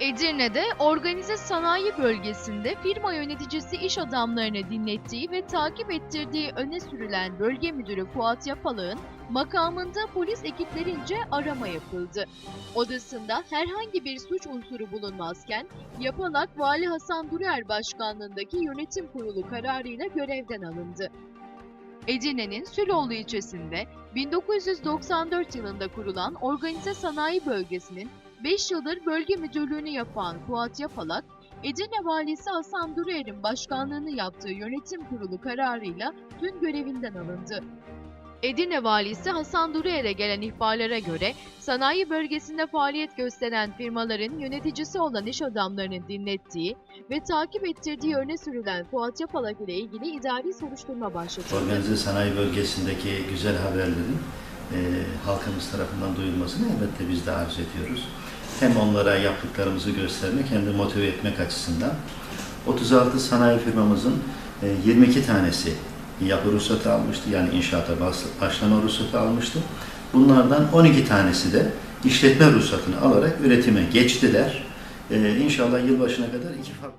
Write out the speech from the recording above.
Edirne'de organize sanayi bölgesinde firma yöneticisi iş adamlarını dinlettiği ve takip ettirdiği öne sürülen bölge müdürü Fuat Yapalak'ın makamında polis ekiplerince arama yapıldı. Odasında herhangi bir suç unsuru bulunmazken Yapalak Vali Hasan Durer başkanlığındaki yönetim kurulu kararıyla görevden alındı. Edirne'nin Süloğlu ilçesinde 1994 yılında kurulan organize sanayi bölgesinin 5 yıldır bölge müdürlüğünü yapan Fuat Yapalak, Edirne Valisi Hasan Durer'in başkanlığını yaptığı yönetim kurulu kararıyla dün görevinden alındı. Edirne Valisi Hasan Durer'e gelen ihbarlara göre sanayi bölgesinde faaliyet gösteren firmaların yöneticisi olan iş adamlarının dinlettiği ve takip ettirdiği öne sürülen Fuat Yapalak ile ilgili idari soruşturma başlatıldı. Organize sanayi bölgesindeki güzel haberlerin e, halkımız tarafından duyulmasını elbette biz de arzu ediyoruz. Hem onlara yaptıklarımızı göstermek hem de motive etmek açısından. 36 sanayi firmamızın e, 22 tanesi yapı ruhsatı almıştı. Yani inşaata başlama ruhsatı almıştı. Bunlardan 12 tanesi de işletme ruhsatını alarak üretime geçtiler. E, inşallah yılbaşına kadar iki farklı